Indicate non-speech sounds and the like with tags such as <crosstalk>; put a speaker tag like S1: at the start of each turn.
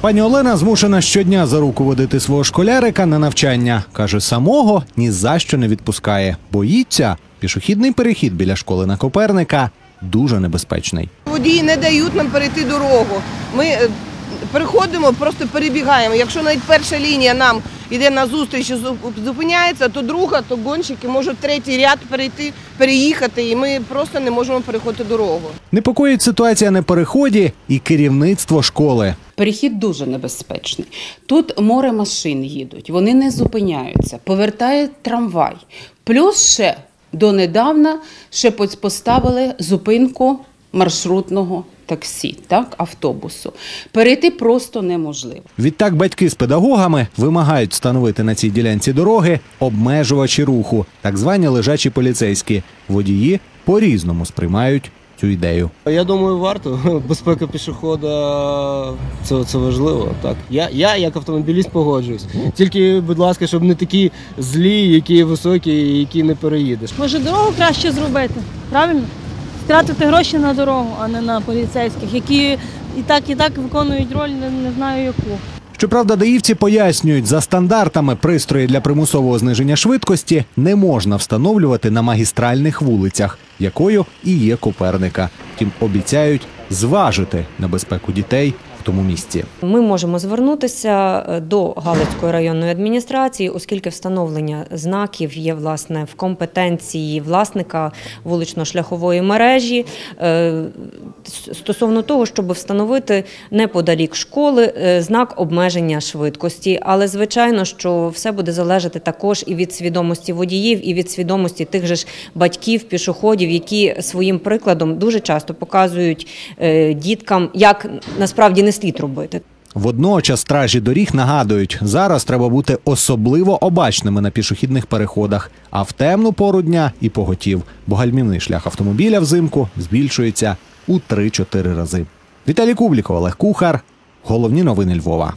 S1: Пані Олена змушена щодня за руку водити свого школярика на навчання. Каже, самого ні за що не відпускає. Боїться, пішохідний перехід біля школи на Коперника дуже небезпечний.
S2: Водії не дають нам перейти дорогу. Ми е, переходимо, просто перебігаємо. Якщо навіть перша лінія нам йде на зустріч і зу- зупиняється, то друга, то гонщики можуть третій ряд перейти, переїхати, і ми просто не можемо переходити дорогу.
S1: Непокоїть ситуація на переході і керівництво школи.
S3: Перехід дуже небезпечний. Тут море машин їдуть, вони не зупиняються, повертає трамвай. Плюс ще донедавна ще поставили зупинку маршрутного таксі, так, автобусу. Перейти просто неможливо.
S1: Відтак батьки з педагогами вимагають встановити на цій ділянці дороги обмежувачі руху, так звані лежачі поліцейські. Водії по-різному сприймають цю ідею.
S4: Я думаю, варто. <laughs> Безпека пішохода це, це важливо. Так. Я, я як автомобіліст погоджуюсь. Тільки, будь ласка, щоб не такі злі, які високі, які не переїдеш.
S5: Може, дорогу краще зробити, правильно? Стратити гроші на дорогу, а не на поліцейських, які і так, і так виконують роль, не, не знаю яку.
S1: Щоправда, даївці пояснюють, за стандартами пристрої для примусового зниження швидкості не можна встановлювати на магістральних вулицях, якою і є Коперника. Втім, обіцяють зважити небезпеку дітей в тому місці.
S6: Ми можемо звернутися е, до Галицької районної адміністрації, оскільки встановлення знаків є власне в компетенції власника вулично-шляхової мережі е, стосовно того, щоб встановити неподалік школи е, знак обмеження швидкості. Але звичайно, що все буде залежати також і від свідомості водіїв, і від свідомості тих же ж батьків, пішоходів, які своїм прикладом дуже часто показують діткам, як насправді не слід робити.
S1: Водночас стражі доріг нагадують, зараз треба бути особливо обачними на пішохідних переходах, а в темну пору дня і поготів, бо гальмівний шлях автомобіля взимку збільшується у 3-4 рази. Віталій Кубліков, Олег Кухар. Головні новини Львова.